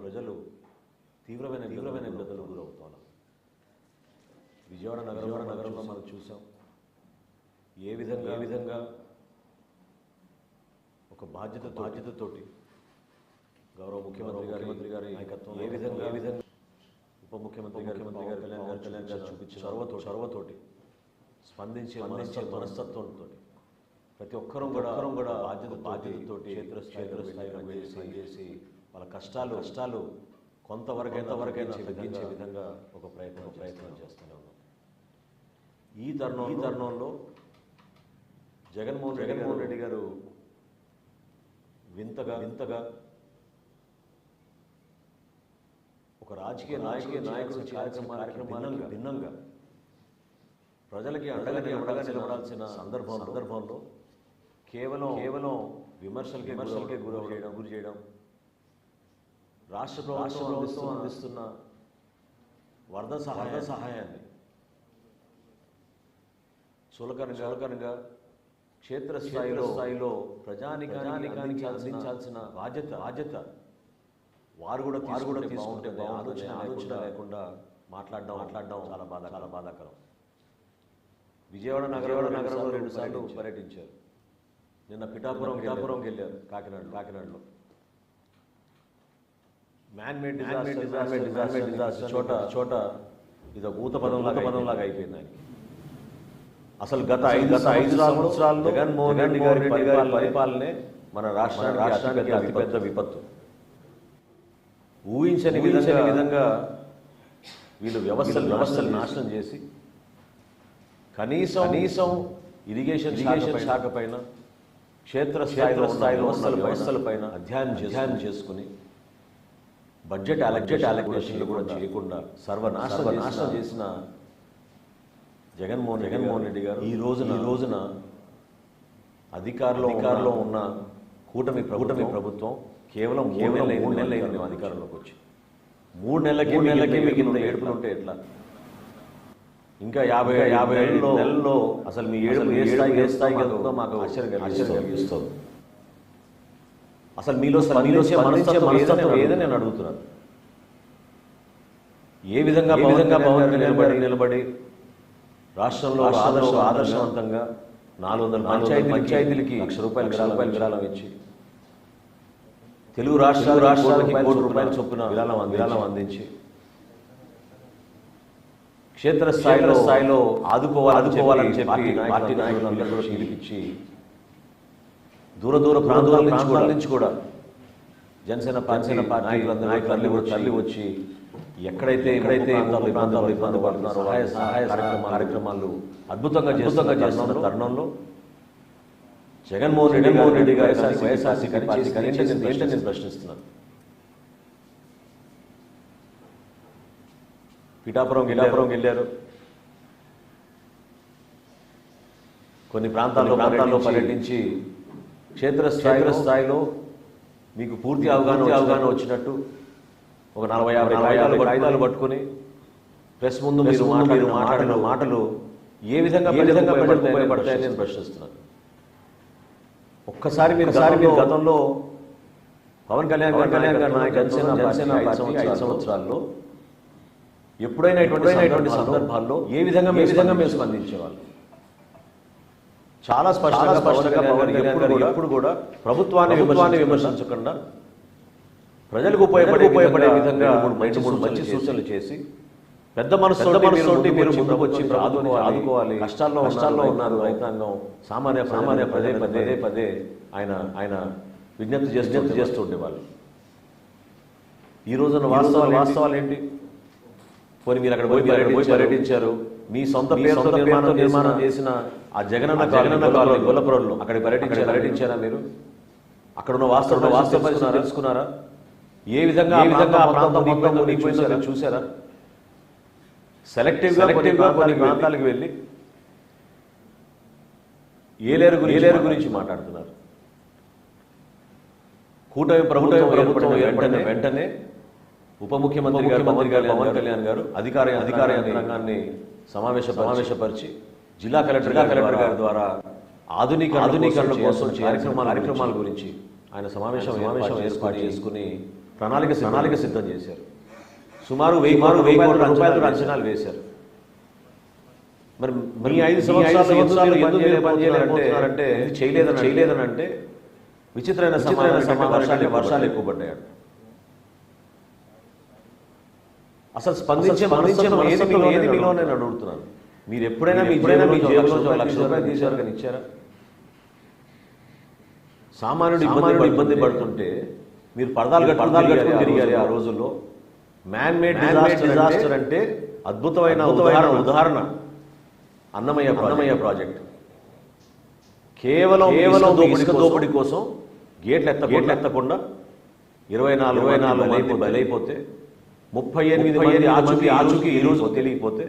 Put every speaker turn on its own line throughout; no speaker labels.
ప్రజలు తీవ్రమైన తీవ్రమైన ఇబ్బందులు గురవుతున్నారు. విజయవాడ నగరం నగరంలో మనం చూసాం. ఏ విధంగా? ఏ విధంగా? ఒక బాధ్యత బాధ్యతతోటి. గౌరవ ముఖ్యమంత్రి గారి మంత్రి గారి నాయకత్వం ఏ విధంగా? ఏ విధంగా? ఉప ముఖ్యమంత్రి గారి మంత్రి గారి కళ్యాణ్ గారు కళ్యాణ్ గారు చూపించిన చొరవతో చొరవతోటి. స్పందించే స్పందించే మనస్తత్వంతో ప్రతి ఒక్కరూ కూడా కూడా బాధ్యత బాధ్యతతోటి క్షేత్ర క్షేత్రస్థాయిలో చేసి వాళ్ళ కష్టాలు కష్టాలు కొంతవరకు ఎంతవరకైనా తగ్గించే విధంగా ఒక ప్రయత్నం ప్రయత్నం చేస్తూనే ఉన్నాం. ఈ తరుణం ఈ తరుణంలో జగన్మోహన్ జగన్మోహన్ రెడ్డి గారు వింతగా వింతగా ఒక రాజకీయ నాయకుడి నాయకుడు కార్యక్రమ కార్యక్రమాలకు భిన్నంగా ప్రజలకి అండగా అండగా నిలబడాల్సిన సందర్భం సందర్భంలో కేవలం కేవలం విమర్శలకే విమర్శలకే గురి చేయడం గురి చేయడం రాష్ట్ర ప్రభుత్వం ప్రభుత్వం అందిస్తున్న వరద సహాయ. సహాయాన్ని. చులకనగా చులకనగా క్షేత్ర స్థాయిలో స్థాయిలో ప్రజానికానికి అందించాల్సిన బాధ్యత. బాధ్యత. వారు కూడా వారు కూడా తీసుకుంటే ఆలోచన ఆలోచన లేకుండా మాట్లాడడం మాట్లాడడం చాలా బాధ చాలా బాధాకరం. విజయవాడ నగరవాడ నగరంలో రెండు సార్లు పర్యటించారు. నిన్న పిఠాపురం పిఠాపురంకి వెళ్ళారు. కాకినాడ కాకినాడలో. డిజాస్టర్ డిజాస్టర్ చోట చోట ఇది ఒక ఊత పదం లాగా పదం లాగా అయిపోయింది. ఆయనకి. అసలు గత ఐదు గత ఐదు సంవత్సరాల్లో జగన్మోహన్ రెడ్డి గారి పరిపాలన పరిపాలనే మన రాష్ట్ర రాష్ట్రానికి అతిపెద్ద విపత్తు. ఊహించని విధంగా విధంగా వీళ్ళు వ్యవస్థలు వ్యవస్థలు నాశనం చేసి కనీసం కనీసం ఇరిగేషన్ ఇరిగేషన్ శాఖ పైన క్షేత్ర స్థాయిలో స్థాయిలో వ్యవస్థల వ్యవస్థల పైన అధ్యయనం అధ్యయనం చేసుకుని బడ్జెట్ బడ్జెట్ అలొకేషన్లు కూడా చేయకుండా సర్వనాశనం నాశనం చేసిన జగన్మోహన్ జగన్మోహన్ రెడ్డి గారు ఈ రోజున ఈ రోజున అధికారంలో అధికారంలో ఉన్న కూటమి కూటమి ప్రభుత్వం కేవలం కేవలం మూడు నెలలు అయింది మేము అధికారంలోకి వచ్చి మూడు నెలలకి నెలలకి మిగిలిన ఏడుపులు ఉంటే ఎట్లా? ఇంకా యాభై యాభై ఏళ్ళలో నెలల్లో అసలు మీ ఏడుపు ఏ స్థాయి ఏ స్థాయికి వెళ్తుందో మాకు ఆశ్చర్యం ఆశ్చర్యం కలిగిస్తుంది. అసలు మీలో మనసు మనస్తత్వం ఏదని నేను అడుగుతున్నాను. ఏ విధంగా ఏ విధంగా పవన్ నిలబడి నిలబడి రాష్ట్రంలో ఆదర్శ ఆదర్శవంతంగా నాలుగు వందల పంచాయతీ పంచాయతీలకి లక్ష రూపాయలు రూపాయలు విరాళం ఇచ్చి తెలుగు రాష్ట్రాలు రాష్ట్రాలకి కోటి రూపాయల చొప్పున విరాళం విరాళం అందించి క్షేత్ర స్థాయిలో స్థాయిలో ఆదుకోవాలి ఆదుకోవాలని చెప్పి పార్టీ నాయకులందరూ కూడా పిలిపించి దూర దూర ప్రాంతాల ప్రాంతాల నుంచి కూడా జనసేన జనసేన పార్టీ కూడా తల్లి వచ్చి ఎక్కడైతే ఎక్కడైతే ప్రాంతాలు ప్రాంతాలు ఇబ్బంది పడుతున్నారో సహాయ సహాయ కార్యక్రమాలు అద్భుతంగా చేస్తుండగా చేస్తున్న తరుణంలో జగన్మోహన్ రెడ్డి మోహన్ రెడ్డి గారి వైఎస్ఆర్సీపీ పార్టీ నేను ప్రశ్నిస్తున్నాను పిఠాపురం గిలాపురం వెళ్ళారు. కొన్ని ప్రాంతాల్లో ప్రాంతాల్లో పర్యటించి క్షేత్ర క్షేత్ర స్థాయిలో మీకు పూర్తి అవగాహన అవగాహన వచ్చినట్టు ఒక నలభై యాభై కాగితాలు కాగితాలు పట్టుకుని ప్రెస్ ముందు మీరు మాట్లాడిన మాట్లాడిన మాటలు ఏ విధంగా ఏ విధంగా ఉపయోగపడతాయని నేను ప్రశ్నిస్తున్నాను ఒక్కసారి మీరు ఒకసారి మీరు గతంలో పవన్ కళ్యాణ్ గారు కళ్యాణ్ గారు నాయక జనసేన జనసేన ఐదు సంవత్సరాల్లో ఎప్పుడైనా ఎప్పుడైనా ఇటువంటి సందర్భాల్లో ఏ విధంగా ఏ విధంగా మీరు స్పందించేవాళ్ళు? చాలా స్పష్టంగా స్పష్టంగా పవన్ కళ్యాణ్ ఎప్పుడు కూడా ప్రభుత్వాన్ని విమర్శించాన్ని విమర్శించకుండా ప్రజలకు ఉపయోగపడే ఉపయోగపడే విధంగా మూడు మంచి మూడు మంచి సూచనలు చేసి పెద్ద మనసు మనసుతోటి మీరు ముందుకు వచ్చి ఆదుకోవాలి కష్టాల్లో కష్టాల్లో ఉన్నారు రైతాంగం సామాన్య సామాన్య పదే పదే పదే ఆయన ఆయన విజ్ఞప్తి విజ్ఞప్తి చేస్తూ ఉండేవాళ్ళు. ఈ రోజున వాస్తవాలు వాస్తవాలు ఏంటి? పోనీ మీరు అక్కడ పోయి పర్యటించారు. మీ సొంత పేరుతో నిర్మాణం నిర్మాణం చేసిన ఆ జగనన్న జగనన్న కాలనీ గొల్లపురంలో అక్కడ పర్యటించారు పర్యటించారా మీరు? అక్కడ ఉన్న వాస్తవ వాస్తవ పరిస్థితి తెలుసుకున్నారా? ఏ విధంగా ఏ విధంగా ప్రాంతం మొత్తం చూసారా సెలెక్టివ్ సెలెక్టివ్గా కొన్ని ప్రాంతాలకు వెళ్ళి ఏలేరు గురించి ఏలేరు గురించి మాట్లాడుతున్నారు? కూటమి ప్రభుత్వం ఏర్పడిన వెంటనే ఉప ముఖ్యమంత్రి గారు పవన్ కళ్యాణ్ గారు అధికార అధికార యంత్రాంగాన్ని సమావేశ సమావేశపరిచి జిల్లా కలెక్టర్ కలెక్టర్ గారి ద్వారా ఆధునిక ఆధునీకరణ కోసం కార్యక్రమాల కార్యక్రమాల గురించి ఆయన సమావేశం సమావేశం ఏర్పాటు చేసుకుని ప్రణాళిక ప్రణాళిక సిద్ధం చేశారు. సుమారు వెయ్యి మారు వెయ్యి కోట్ల రూపాయలు అంచనాలు వేశారు. మరి మీ ఐదు సంవత్సరాలు ఎందుకు మీరు పని చేయలేకపోతున్నారంటే ఇది చేయలేదని చేయలేదని అంటే విచిత్రమైన సమాధానం వర్షాలు వర్షాలు ఎక్కువ పడ్డాయంట అసలు స్పందించే స్పందించే ఏది నేను అడుగుతున్నాను మీరు ఎప్పుడైనా మీ ఎప్పుడైనా మీ ఒక లక్ష రూపాయలు తీశారు కానీ ఇచ్చారా? సామాన్యుడు ఇబ్బంది ఇబ్బంది పడుతుంటే మీరు పరదాలు పరదాలు కట్టుకుని తిరిగారు ఆ రోజుల్లో. మ్యాన్ మేడ్ డిజాస్టర్ అంటే అద్భుతమైన ఉదాహరణ. ఉదాహరణ. అన్నమయ్య అన్నమయ్య ప్రాజెక్ట్. కేవలం కేవలం ఇసుక దోపిడీ కోసం గేట్లు ఎత్త గేట్లు ఎత్తకుండా ఇరవై నాలుగు ఇరవై నాలుగు బలైపోతే ముప్పై ఎనిమిది మంది ఆచూకీ ఆచూకీ ఈ రోజు తెలియకపోతే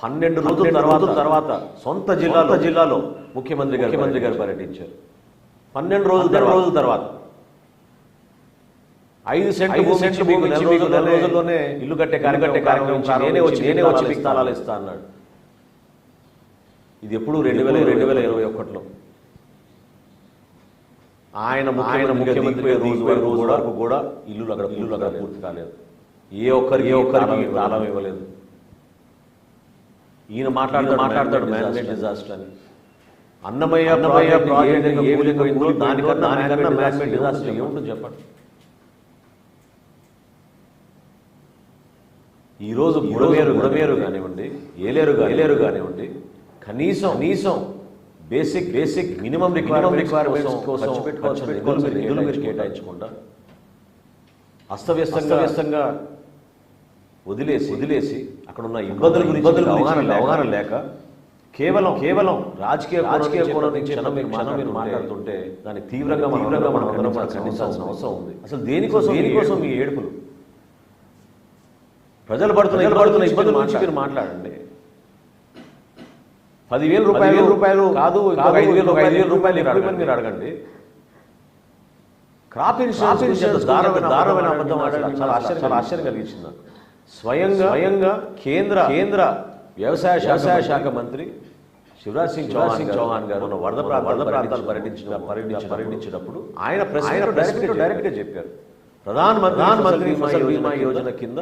పన్నెండు రోజుల తర్వాత తర్వాత సొంత జిల్లాలో జిల్లాలో ముఖ్యమంత్రి గారు ముఖ్యమంత్రి గారు పర్యటించారు. పన్నెండు రోజుల రోజుల తర్వాత ఐదు సెంట్ ఐదు సెంట్ భూమి నెల రోజులు నెల రోజుల్లోనే ఇల్లు కట్టే కార్యకట్టే కార్యక్రమం నేనే వచ్చి నేనే వచ్చి స్థలాలు ఇస్తా అన్నాడు. ఇది ఎప్పుడు రెండు వేల రెండు వేల ఇరవై ఒకటిలో? ఆయన ఆయన ముఖ్యమంత్రి రోజు రోజు వరకు కూడా ఇల్లు అక్కడ ఇల్లు అక్కడ పూర్తి కాలేదు. ఏ ఒక్కరికి ఏ ఒక్కరికి తాళం ఇవ్వలేదు. ఈయన మాట్లాడుతూ మాట్లాడతాడు మేనేజ్ డిజాస్టర్ అని. అన్నమయ్య అన్నమయ్య ప్రాజెక్ట్ ఏ విధంగా పోయిందో దానికన్నా దానికన్నా మేనేజ్మెంట్ డిజాస్టర్ ఏముంటుంది చెప్పండి? ఈరోజు బుడమేరు బుడమేరు కానివ్వండి ఏలేరు ఏలేరు కానివ్వండి కనీసం కనీసం basic basic minimum requirement requirements కోసం ఖర్చు పెట్టుకోవాల్సిన నిధులు మీరు కేటాయించకుండా అస్తవ్యస్తంగా వ్యస్తంగా వదిలేసి వదిలేసి అక్కడ ఉన్న ఇబ్బందుల గురించి ఇబ్బందుల అవగాహన అవగాహన లేక కేవలం కేవలం రాజకీయ రాజకీయ కోణం నుంచి క్షణం మీరు మాట్లాడుతుంటే దాన్ని తీవ్రంగా తీవ్రంగా మనం అందరం ఖండించాల్సిన అవసరం ఉంది. అసలు దేనికోసం దేనికోసం మీ ఏడుపులు? ప్రజలు పడుతున్న పడుతున్న ఇబ్బందుల గురించి మీరు మాట్లాడండి. పదివేల రూపాయలు రూపాయలు. కాదు ఐదు వేల ఐదు వేల రూపాయలు ఎప్పుడు మీరు అడగండి. క్రాప్ ఇన్సూరెన్స్ ఇన్సూరెన్స్ దారుణమైన దారుణమైన అబద్ధం ఆడడం చాలా ఆశ్చర్యం చాలా ఆశ్చర్యం కలిగించింది స్వయంగా స్వయంగా కేంద్ర కేంద్ర వ్యవసాయ వ్యవసాయ శాఖ మంత్రి శివరాజ్ సింగ్ చౌహాన్ సింగ్ చౌహాన్ గారు మన వరద వరద ప్రాంతాలు పర్యటించిన పర్యటించిన పర్యటించినప్పుడు ఆయన ప్రెస్ డైరెక్ట్ డైరెక్ట్గా చెప్పారు. ప్రధాన ప్రధాన మంత్రి ఫసల్ బీమా యోజన కింద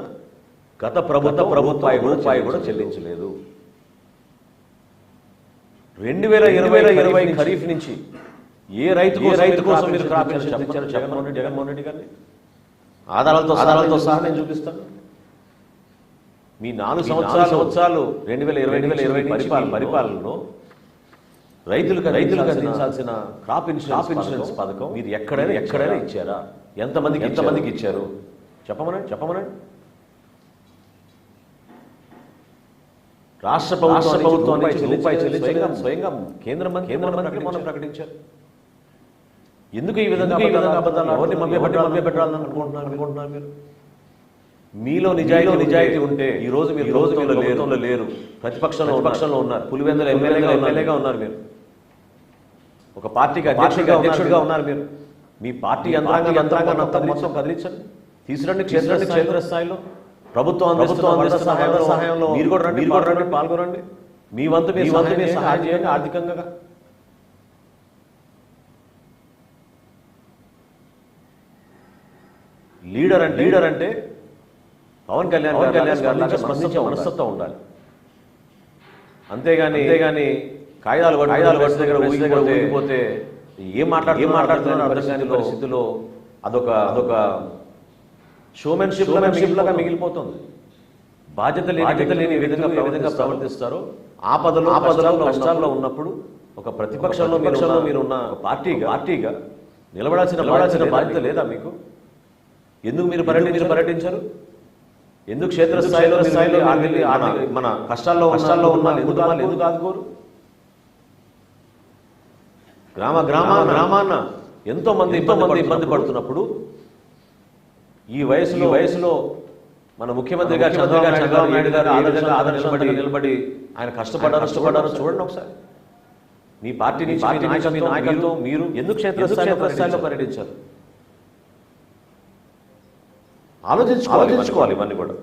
గత ప్రభుత్వ ప్రభుత్వ రూపాయి కూడా చెల్లించలేదు. రెండు వేల ఇరవై ఇరవై ఖరీఫ్ నుంచి ఏ రైతు రైతు కోసం మీరు క్రాప్ ఇన్సూరెన్స్ ఇచ్చారో జగన్మోహన్ రెడ్డి జగన్మోహన్ రెడ్డి గారిని. ఆధారాలతో ఆధారాలతో సహా నేను చూపిస్తాను. మీ నాలుగు సంవత్సరాలు సంవత్సరాలు రెండు వేల ఇరవై వేల ఇరవై పరిపాలన పరిపాలనలో రైతులకు రైతులకు అందించాల్సిన క్రాప్ ఇన్సూరెన్స్ ఇన్సూరెన్స్ పథకం మీరు ఎక్కడైనా ఎక్కడైనా ఇచ్చారా? ఎంతమందికి ఎంతమందికి ఇచ్చారు? చెప్పమనండి చెప్పమనండి. రాష్ట్ర ప్రభుత్వం ప్రభుత్వం రూపాయి చెల్లించగా స్వయంగా కేంద్ర మంత్రి మొన్న ప్రకటించారు ఎందుకు ఈ విధంగా ఈ విధంగా అబద్ధాలు ఎవరిని మభ్యపెట్టి మభ్యపెట్టాలని అనుకుంటున్నారు అనుకుంటున్నారు మీరు? మీలో నిజాయితీ నిజాయితీ ఉంటే ఈ రోజు మీరు రోజు మీరు లేరు. లేరు. ప్రతిపక్షంలో ప్రతిపక్షంలో ఉన్నారు. పులివెందుల ఎమ్మెల్యేగా ఎమ్మెల్యేగా ఉన్నారు మీరు. ఒక పార్టీకి అధ్యక్షుడిగా అధ్యక్షుడిగా ఉన్నారు మీరు. మీ పార్టీ యంత్రాంగ యంత్రాంగాన్ని అంతా మొత్తం కదిలించండి. తీసుకురండి క్షేత్ర క్షేత్ర స్థాయిలో ప్రభుత్వం ప్రభుత్వం సహాయంలో మీరు కూడా రండి మీరు కూడా రండి పాల్గొనండి. మీ వంతు మీ వంతు మీరు సహాయం చేయండి ఆర్థికంగా. లీడర్ అంటే లీడర్ అంటే పవన్ కళ్యాణ్ పవన్ కళ్యాణ్ గారి స్పందించే మనస్తత్వం ఉండాలి. అంతేగాని అంతేగాని కాగితాలు కాగితాలు పట్టి దగ్గర దగ్గర ఊగిపోతే ఏం మాట్లాడు ఏం మాట్లాడుతున్నారు అర్థం కాని పరిస్థితుల్లో అదొక అదొక షోమెన్షిప్ లాగా మిగిలిపోతుంది. బాధ్యత లేని బాధ్యత లేని విధంగా విధంగా ప్రవర్తిస్తారో ఆపదలో ఆపదలో కష్టాల్లో ఉన్నప్పుడు ఒక ప్రతిపక్షంలో పక్షంలో మీరు ఉన్న పార్టీగా పార్టీగా నిలబడాల్సిన నిలబడాల్సిన బాధ్యత లేదా మీకు? ఎందుకు మీరు పర్యటించారు? పర్యటించారు? ఎందుకు క్షేత్రస్థాయిలో స్థాయిలో మన కష్టాల్లో కష్టాల్లో ఉన్న కుటుంబాలు ఎందుకు ఆదుకోరు? గ్రామ గ్రామ గ్రామాన్న ఎంతో మంది ఎంతో మంది ఇబ్బంది పడుతున్నప్పుడు ఈ వయసులో వయసులో మన ముఖ్యమంత్రి గారు చంద్రబాబు నాయుడు చంద్రబాబు నాయుడు గారు ఆ విధంగా ఆదర్శపడి నిలబడి ఆయన కష్టపడ్డారు కష్టపడ్డారు. చూడండి ఒకసారి. మీ పార్టీ నుంచి పార్టీ నాయకత్వం నాయకత్వం మీరు ఎందుకు క్షేత్రస్థాయిలో పర్యటించారు? ఆలోచించుకోవాలి ఆలోచించుకోవాలి ఇవన్నీ కూడా.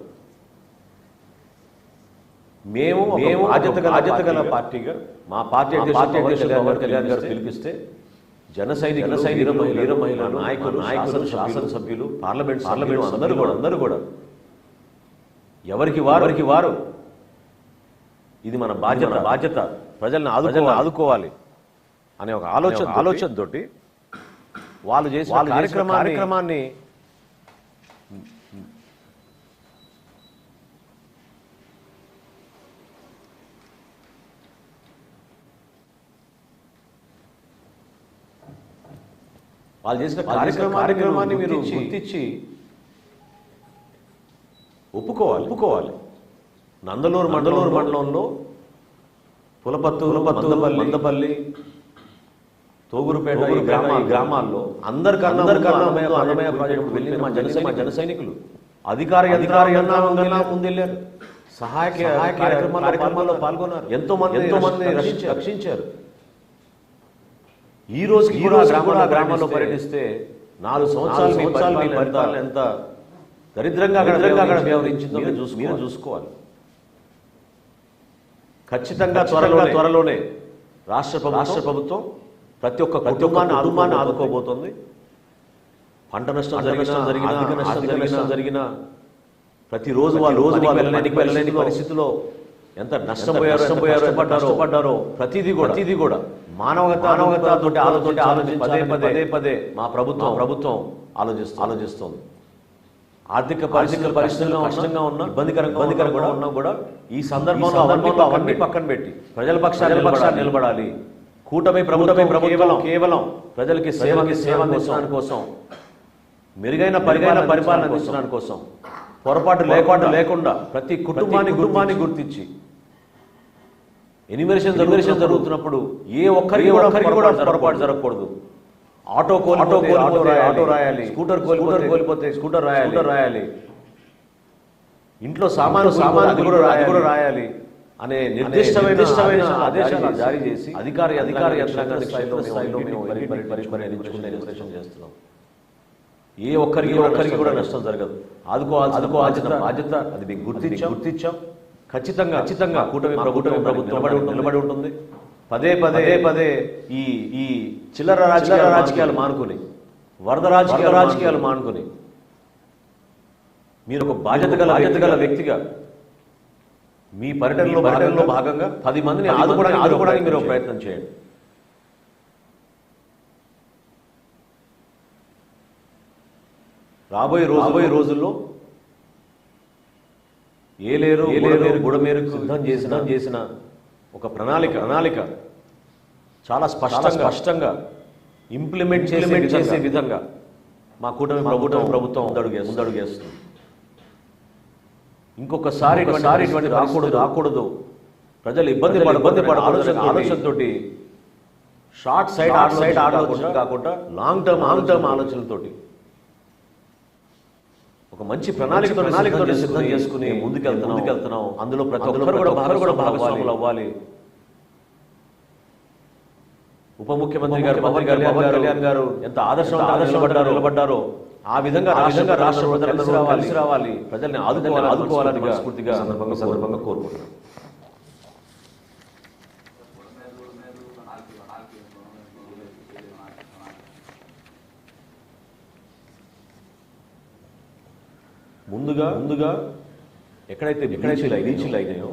మేము మేము బాధ్యత గల బాధ్యత గల పార్టీగా మా పార్టీ అధ్యక్షుడు పవన్ కళ్యాణ్ గారు పిలిపిస్తే జన సైనిక సైనిక వీర మహిళ నాయకులు నాయకులు శాసనసభ్యులు పార్లమెంట్ పార్లమెంట్ అందరూ కూడా. అందరూ కూడా. ఎవరికి వారు? ఎవరికి వారు? ఇది మన బాధ్యత. బాధ్యత. ప్రజల్ని ఆదుకోవాలి. ఆదుకోవాలి అనే ఒక ఆలోచన ఆలోచనతోటి వాళ్ళు చేసిన వాళ్ళు కార్యక్రమాన్ని వాళ్ళు చేసిన కార్యక్రమ కార్యక్రమాన్ని మీరు గుర్తించి ఒప్పుకోవాలి. ఒప్పుకోవాలి. నందలూరు మండలూరు మండలంలో పులపత్తూరు మందపల్లి మందపల్లి తోగురుపేట ఈ గ్రామ ఈ గ్రామాల్లో అందరికన్నా అందరికన్నా అన్నమయ్య ప్రాజెక్టు వెళ్ళిన మా జన మా జన సైనికులు అధికారి అధికారి అన్నా ముందెళ్ళారు సహాయక సహాయ కార్యక్రమాల్లో పాల్గొన్నారు. ఎంతో మంది ఎంతో మంది రక్షించారు. ఈ రోజు ఈ రోజు గ్రామాల గ్రామాల్లో పర్యటిస్తే నాలుగు సంవత్సరాలు సంవత్సరాలు మీ పరిపాలన ఎంత? దరిద్రంగా దరిద్రంగా అక్కడ వ్యవహరించిందో. మీరు చూసు మీరు చూసుకోవాలి. ఖచ్చితంగా త్వరలో త్వరలోనే రాష్ట్ర రాష్ట్ర ప్రభుత్వం ప్రతి ఒక్క కుటుంబాన్ని కుటుంబాన్ని ఆదుకోబోతోంది. పంట నష్టం జరిగిన జరిగిన ఆర్థిక నష్టం జరిగిన జరిగిన ప్రతిరోజు వాళ్ళు రోజు వాళ్ళు వెళ్ళలేని వెళ్ళలేని పరిస్థితిలో ఎంత నష్టపోయారో నష్టపోయారో ఎంత కష్టపడ్డారో ప్రతిదీ కూడా. ప్రతిదీ కూడా. మానవత మానవతతో ఆలోచన ఆలోచించి పదే పదే పదే మా ప్రభుత్వం ప్రభుత్వం ఆలోచిస్తూ ఆలోచిస్తోంది. ఆర్థిక పరిస్థితుల పరిస్థితుల్లో కష్టంగా ఉన్న ఇబ్బందికరంగా ఇబ్బందికరంగా కూడా ఉన్నా కూడా ఈ సందర్భంలో అవన్నీ అవన్నీ పక్కన పెట్టి ప్రజల పక్షాన్ని పక్షాన్ని నిలబడాలి. కూటమి ప్రభుత్వం కేవలం కేవలం ప్రజలకి సేవకి సేవ అందించడానికి కోసం మెరుగైన పరిగైన పరిపాలన అందించడానికి కోసం పొరపాటు లేకుండా లేకుండా ప్రతి కుటుంబాన్ని కుటుంబాన్ని గుర్తించి ఎనిమిరేషన్ ఎనిమిరేషన్ జరుగుతున్నప్పుడు ఏ ఒక్కరికి ఒక్కరికి కూడా పొరపాటు జరగకూడదు. ఆటో కోల్ ఆటో కోల్ ఆటో ఆటో రాయాలి. స్కూటర్ కోల్పోతే కోల్పోతే స్కూటర్ రాయాలి. స్కూటర్ రాయాలి. ఇంట్లో సామాను సామాను కూడా రాయాలి కూడా రాయాలి. అనే నిర్దిష్టమైన నిర్దిష్టమైన ఆదేశాలు జారీ చేసి అధికారి అధికారి యంత్రాంగ స్థాయిలో స్థాయిలో మేము పరిష్కరించుకునే నిర్దేశం చేస్తున్నాం ఏ ఒక్కరికి ఒక్కరికి కూడా నష్టం జరగదు. ఆదుకోవాల్సిన బాధ్యత బాధ్యత అది మీకు గుర్తించాం. గుర్తించాం. ఖచ్చితంగా ఖచ్చితంగా కూటమి ప్రభుత్వం ప్రభుత్వం నిలబడి ఉంటుంది- పదే పదే పదే ఈ ఈ చిల్లర రాజకీయ రాజకీయాలు మానుకుని. వరద రాజకీయ రాజకీయాలు మానుకుని. మీరు ఒక బాధ్యత గల బాధ్యత గల వ్యక్తిగా మీ పర్యటనలో పర్యటనలో భాగంగా పది మందిని ఆదుకోవడానికి ఆదుకోవడానికి మీరు ఒక ప్రయత్నం చేయండి. రాబోయే రోజు రాబోయే రోజుల్లో ఏలేరు ఏలేరు బుడమేరుకు సిద్ధం చేసిన చేసిన ఒక ప్రణాళిక ప్రణాళిక. చాలా స్పష్టంగా స్పష్టంగా ఇంప్లిమెంట్ చేసే చేసే విధంగా. మా కూటమి ప్రభుత్వం ప్రభుత్వం ముందడుగు ముందడుగు వేస్తుంది ఇంకొకసారి ఒకసారి ఇటువంటి రాకూడదు రాకూడదు. ప్రజలు ఇబ్బంది పడ ఇబ్బంది పడ ఆలోచన ఆలోచనతోటి షార్ట్ సైడ్ ఆర్ట్ సైడ్ ఆలోచన కాకుండా లాంగ్ టర్మ్ లాంగ్ టర్మ్ ఆలోచనలతోటి ఒక మంచి ప్రణాళిక ప్రణాళికతో సిద్ధం చేసుకుని ముందుకెళ్తున్నాం ముందుకెళ్తున్నాం అందులో ప్రతి ఒక్కరు కూడా భాగస్వాములు అవ్వాలి. ఉప ముఖ్యమంత్రి గారు పవన్ కళ్యాణ్ గారు ఎంత ఆదర్శం ఆదర్శపడ్డారో నిలబడ్డారో. ఆ విధంగా ఆ విధంగా రాష్ట్ర ప్రజలు కలిసి రావాలి. ప్రజల్ని ఆదుకోవాలి ఆదుకోవాలని మనస్ఫూర్తిగా సందర్భంగా సందర్భంగా కోరుకుంటున్నాను ముందుగా ముందుగా ఎక్కడైతే ఎక్కడైతే రీచ్లు అయినాయో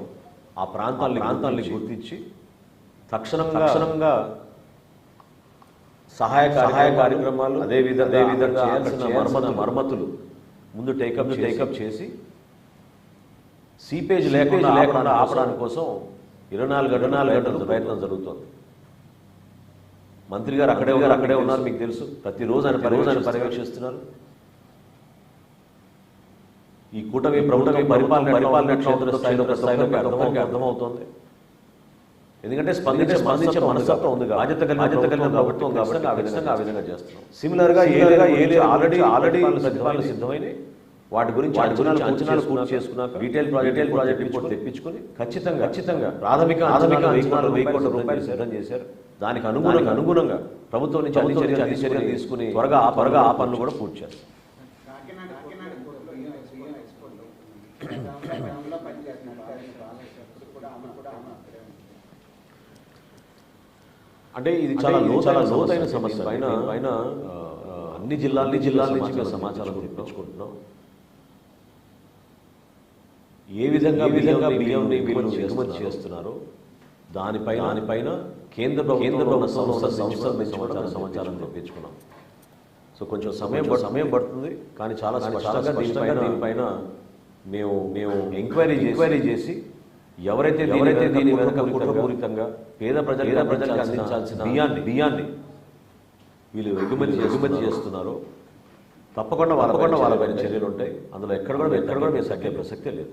ఆ ప్రాంతాన్ని ప్రాంతాన్ని గుర్తించి తక్షణంగా తక్షణంగా సహాయ సహాయ కార్యక్రమాలు అదే విధంగా అదే విధంగా చేయాల్సిన మరమ్మతు మరమ్మతులు ముందు టేకప్ టేకప్ చేసి సీపేజ్ లేకుండా లేకుండా ఆపడానికి కోసం ఇరవై నాలుగు ఇరవై నాలుగు గంటల ప్రయత్నం జరుగుతోంది. మంత్రి గారు అక్కడే ఉన్నారు అక్కడే ఉన్నారు మీకు తెలుసు. ప్రతిరోజు ఆయన రోజు ఆయన పర్యవేక్షిస్తున్నారు. ఈ కూటమి ప్రభుత్వం పరిపాలన పరిపాలన అర్థమవుతుంది. ఎందుకంటే స్పందించే స్పందించే మనస్తత్వం ఉంది బాధ్యత కలిగిన బాధ్యత కలిగిన ప్రభుత్వం కాబట్టి ఆ విధంగా ఆ విధంగా చేస్తున్నాం. సిమిలర్గా ఏలేగా ఏలే ఆల్రెడీ ఆల్రెడీ ప్రతిపాదన సిద్ధమైనవి వాటి గురించి అంచనాలు అంచనాలు పూర్తి చేసుకున్నాక డీటెయిల్ డీటెయిల్ ప్రాజెక్ట్ రిపోర్ట్ తెప్పించుకొని ఖచ్చితంగా ఖచ్చితంగా ప్రాథమిక అంచనాలు వెయ్యి కోట్ల వెయ్యి కోట్ల రూపాయలు సిద్ధం చేశారు. దానికి అనుగుణంగా అనుగుణంగా ప్రభుత్వం నుంచి అన్ని చర్యలు అన్ని చర్యలు తీసుకుని త్వరగా ఆ త్వరగా ఆ పనులు కూడా పూర్తి చేస్తారు
కాకినాడ కాకినాడ కోర్టులో బియ్యం బియ్యం ఎక్స్పోర్ట్లో గ్రామంలో పనిచేస్తున్నారు ఎప్పుడు కూడా ఆమె కూడా ఆమె అక్కడే ఉంది
అంటే ఇది చాలా చాలా లోతైన సమస్య. పైన పైన అన్ని జిల్లాల అన్ని జిల్లాల నుంచి మేము సమాచారం తెప్పించుకుంటున్నాం. ఏ విధంగా విధంగా బియ్యంని వీళ్ళు ఎగుమతి చేస్తున్నారు? దానిపైన దానిపైన కేంద్ర ప్రభుత్వం కేంద్ర ప్రభుత్వం సంస్థ సంస్థల నుంచి కూడా మేము సమాచారం తెప్పించుకున్నాం. సో కొంచెం సమయం సమయం పడుతుంది. కానీ చాలా స్పష్టంగా దీనిపైన దీనిపైన మేము మేము ఎంక్వైరీ ఎంక్వైరీ చేసి ఎవరైతే ఎవరైతే దీని వెనుక కుట్రపూరితంగా పేద ప్రజలు పేద ప్రజలకు అందించాల్సిన బియ్యాన్ని బియ్యాన్ని వీళ్ళు ఎగుమతి ఎగుమతి చేస్తున్నారో. తప్పకుండా తప్పకుండా వాళ్ళపైన చర్యలు ఉంటాయి. అందులో ఎక్కడ కూడా ఎక్కడ కూడా మేము సగ్గే ప్రసక్తే లేదు.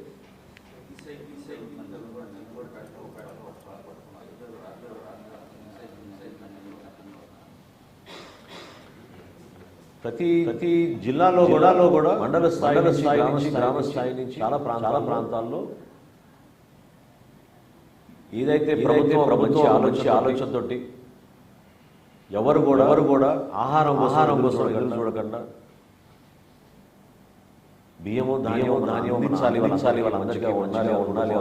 ప్రతి ప్రతి జిల్లాలో జిల్లాలో కూడా మండల స్థాయి గ్రామ స్థాయి నుంచి చాలా ప్రాంత చాలా ప్రాంతాల్లో ఏదైతే ప్రభుత్వం ప్రభుత్వం ఆలోచించి ఆలోచనతోటి ఎవరు కూడా ఎవరు కూడా ఆహారం ఆహారం కోసం ఎదురు చూడకుండా బియ్యము ధాన్యము ధాన్యం అందించాలి అందించాలి వాళ్ళ మంచిగా ఉండాలి ఉండాలి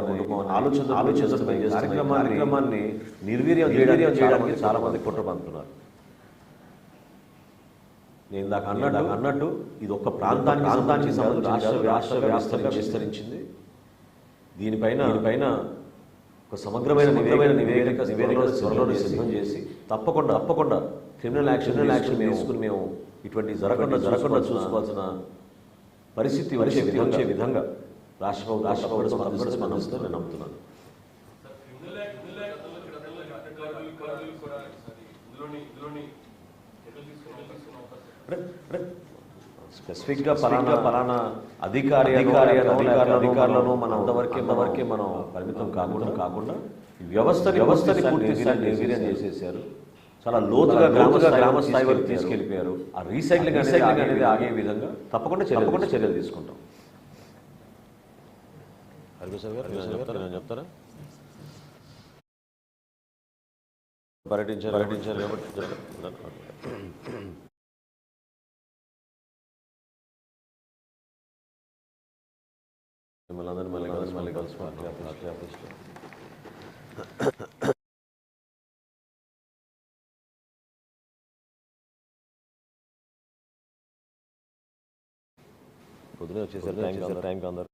ఆలోచన ఆలోచన కార్యక్రమాన్ని కార్యక్రమాన్ని నిర్వీర్యం చేయడానికి చేయడానికి చాలా మంది కుట్ర పంపుతున్నారు నేను ఇందాక అన్నట్టు అన్నట్టు ఇది ఒక ప్రాంతానికి ప్రాంతానికి రాష్ట్ర రాష్ట్ర వ్యవస్థగా విస్తరించింది. దీనిపైన దీనిపైన ఒక సమగ్రమైన నివేదిక నివేదిక నివేదిక త్వరలో సిద్ధం చేసి తప్పకుండా తప్పకుండా క్రిమినల్ యాక్షన్ యాక్షన్ తీసుకుని మేము ఇటువంటి జరగకుండా జరగకుండా చూసుకోవాల్సిన పరిస్థితి వచ్చే విధంగా వచ్చే విధంగా రాష్ట్ర ప్రభుత్వం రాష్ట్ర ప్రభుత్వం స్పందిస్తుందని నేను నమ్ముతున్నాను స్పెసిఫిక్గా పలానా పలానా అధికారి అధికారి అధికారులు అధికారులను మనం అంతవరకే అంతవరకే మనం పరిమితం కాకుండా కాకుండా ఈ వ్యవస్థని నిర్వీర్యం చేసేసారు చాలా లోతుగా గ్రామగా గ్రామ స్థాయి వరకు తీసుకెళ్ళిపోయారు. ఆ రీసైక్లింగ్ రీసైక్లింగ్ అనేది ఆగే విధంగా తప్పకుండా తప్పకుండా చర్యలు తీసుకుంటాం. చెప్తారా? పర్యటించారు పర్యటించారు కాబట్టి మిమ్మల్ని అందరినీ మళ్ళీ కలిసి మళ్ళీ కలిసి ఆఫీస్లో పొద్దునే వచ్చేసారు థ్యాంక్ యూ థ్యాంక్ అందరు.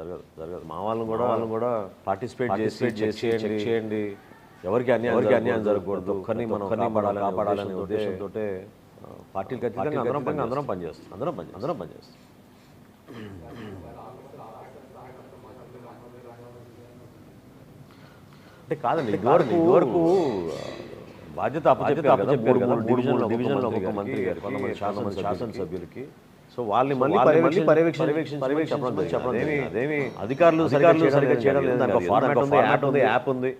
జరగదు జరగదు. మా వాళ్ళని కూడా వాళ్ళని కూడా పార్టిసిపేట్ చేసి చెక్ చేయండి. చేయండి. ఎవరికి అన్యాయం ఎవరికి అన్యాయం జరగకూడదు. ఒక్కరిని మనం కాపాడాలి కాపాడాలనే ఉద్దేశంతో పార్టీలు ఖచ్చితంగా అందరం పని అందరం పనిచేస్తాం అందరం పని అందరం పనిచేస్తాం అంటే కాదండి ఇదివరకు ఇదివరకు బాధ్యత అప్పచెప్పారు కదా. మూడు మూడు డివిజన్లో ఒక మంత్రి గారు కొంతమంది శాసన శాసనసభ్యులకి సో వాళ్ళని మళ్ళీ పర్యవేక్షణ పర్యవేక్షణ పర్యవేక్షణ చెప్పడం అదేమి అధికారులు అధికారులు సరిగ్గా చేయడం లేదు. ఫార్మాట్ ఉంది యాప్ ఉంది. యాప్ ఉంది.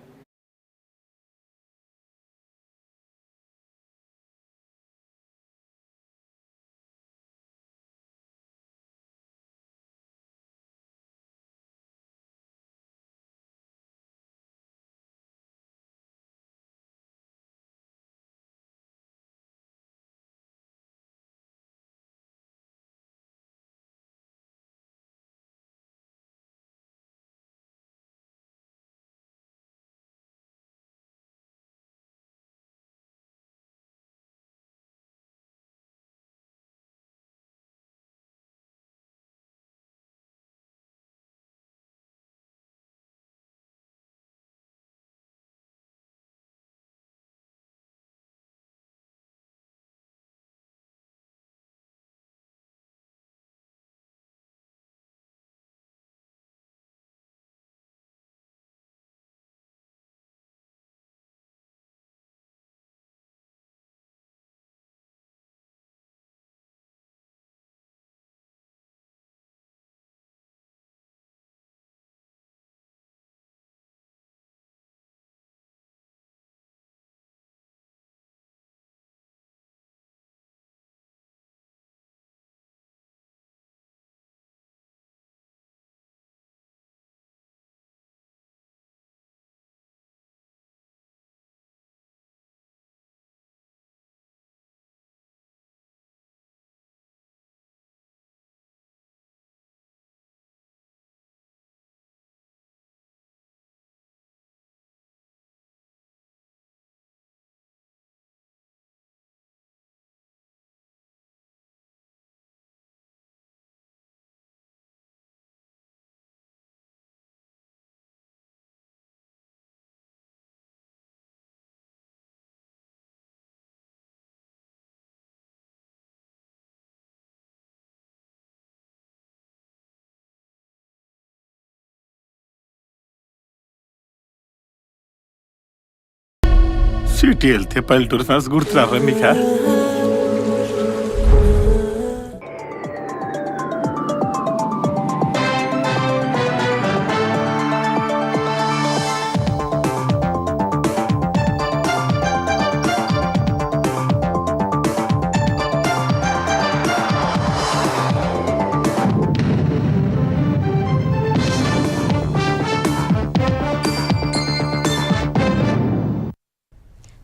ചീട്ടി ഹെൽത്തിയെ പല്ലൂർ സാസ് ഗുർത്തിറ മിക്ക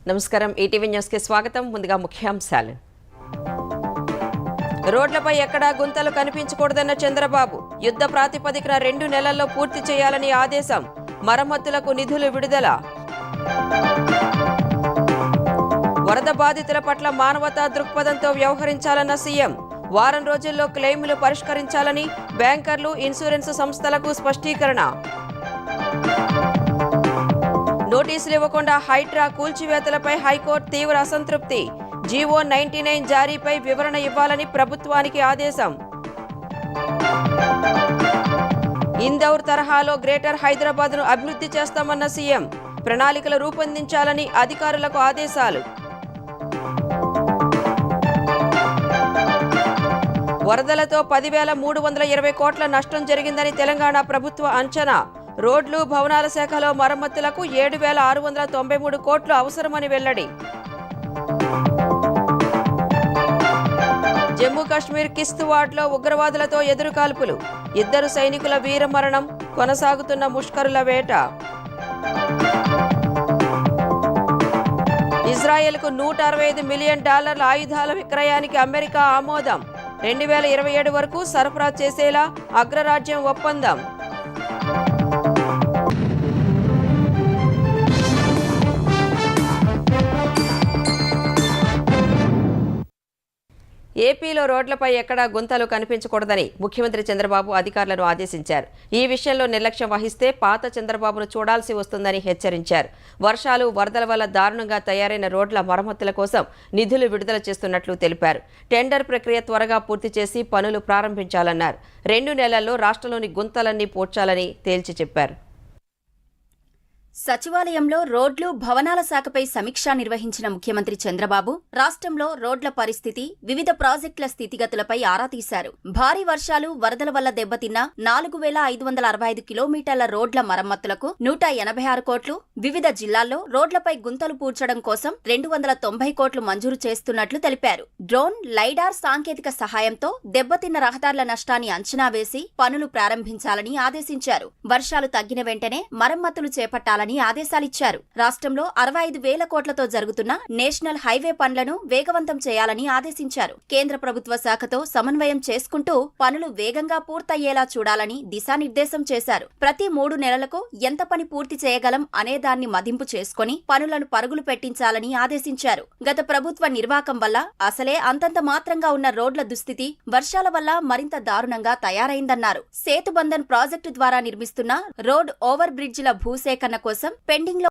నమస్కారం. ఈటీవీ న్యూస్కి స్వాగతం. ముందుగా ముఖ్యాంశాలు. రోడ్లపై ఎక్కడా గుంతలు కనిపించకూడదన్న చంద్రబాబు యుద్ధ ప్రాతిపదికన రెండు నెలల్లో పూర్తి చేయాలని ఆదేశం. మరమ్మతులకు నిధులు విడుదల. వరద బాధితుల పట్ల మానవతా దృక్పథంతో వ్యవహరించాలన్న సీఎం వారం రోజుల్లో క్లెయిములు పరిష్కరించాలని బ్యాంకర్లు ఇన్సూరెన్స్ సంస్థలకు స్పష్టీకరణ. నోటీసులు ఇవ్వకుండా హైడ్రా కూల్చివేతలపై హైకోర్టు తీవ్ర అసంతృప్తి. జీవో నైన్టీ నైన్ జారీపై వివరణ ఇవ్వాలని ప్రభుత్వానికి ఆదేశం. ఇందౌర్ తరహాలో గ్రేటర్ హైదరాబాద్ను అభివృద్ధి చేస్తామన్న సీఎం. ప్రణాళికలు రూపొందించాలని అధికారులకు ఆదేశాలు. వరదలతో పదివేల మూడు వందల ఇరవై కోట్ల నష్టం జరిగిందని తెలంగాణ ప్రభుత్వ అంచనా. రోడ్లు భవనాల శాఖలో మరమ్మతులకు ఏడు వేల ఆరు వందల తొంభై మూడు కోట్లు అవసరమని వెల్లడి. జమ్మూ కాశ్మీర్ కిస్తువాడ్లో ఉగ్రవాదులతో ఎదురుకాల్పులు. ఇద్దరు సైనికుల వీరమరణం కొనసాగుతున్న ముష్కరుల వేట. ఇజ్రాయెల్కు నూట అరవై ఐదు మిలియన్ డాలర్ల ఆయుధాల విక్రయానికి అమెరికా ఆమోదం. రెండు వేల ఇరవై ఏడు వరకు సరఫరా చేసేలా అగ్రరాజ్యం ఒప్పందం. ఏపీలో రోడ్లపై ఎక్కడా గుంతలు కనిపించకూడదని ముఖ్యమంత్రి చంద్రబాబు అధికారులను ఆదేశించారు. ఈ విషయంలో నిర్లక్ష్యం వహిస్తే పాత చంద్రబాబును చూడాల్సి వస్తుందని హెచ్చరించారు. వర్షాలు వరదల వల్ల దారుణంగా తయారైన రోడ్ల మరమ్మతుల కోసం నిధులు విడుదల చేస్తున్నట్లు తెలిపారు. టెండర్ ప్రక్రియ త్వరగా పూర్తి చేసి పనులు ప్రారంభించాలన్నారు. రెండు నెలల్లో రాష్ట్రంలోని గుంతలన్నీ పూడ్చాలని తేల్చి చెప్పారు.
సచివాలయంలో రోడ్లు భవనాల శాఖపై సమీక్ష నిర్వహించిన ముఖ్యమంత్రి చంద్రబాబు రాష్ట్రంలో రోడ్ల పరిస్థితి వివిధ ప్రాజెక్టుల స్థితిగతులపై ఆరా తీశారు. భారీ వర్షాలు వరదల వల్ల దెబ్బతిన్న నాలుగు వేల ఐదు వందల అరవై ఐదు కిలోమీటర్ల రోడ్ల మరమ్మతులకు నూట ఎనభై ఆరు కోట్లు వివిధ జిల్లాల్లో రోడ్లపై గుంతలు పూడ్చడం కోసం రెండు వందల తొంభై కోట్లు మంజూరు చేస్తున్నట్లు తెలిపారు. డ్రోన్ లైడార్ సాంకేతిక సహాయంతో దెబ్బతిన్న రహదారుల నష్టాన్ని అంచనా వేసి పనులు ప్రారంభించాలని ఆదేశించారు. వర్షాలు తగ్గిన వెంటనే మరమ్మతులు చేపట్టాలని ఆదేశాలిచ్చారు. రాష్ట్రంలో అరవై ఐదు వేల కోట్లతో జరుగుతున్న నేషనల్ హైవే పనులను వేగవంతం చేయాలని ఆదేశించారు. కేంద్ర ప్రభుత్వ శాఖతో సమన్వయం చేసుకుంటూ పనులు వేగంగా పూర్తయ్యేలా చూడాలని దిశానిర్దేశం చేశారు. ప్రతి మూడు నెలలకు ఎంత పని పూర్తి చేయగలం అనే దాన్ని మదింపు చేసుకుని పనులను పరుగులు పెట్టించాలని ఆదేశించారు. గత ప్రభుత్వ నిర్వాకం వల్ల అసలే అంతంత మాత్రంగా ఉన్న రోడ్ల దుస్థితి వర్షాల వల్ల మరింత దారుణంగా తయారైందన్నారు. సేతుబంధన్ ప్రాజెక్టు ద్వారా నిర్మిస్తున్న రోడ్ ఓవర్ బ్రిడ్జిల భూసేకరణ కోసం పెండింగ్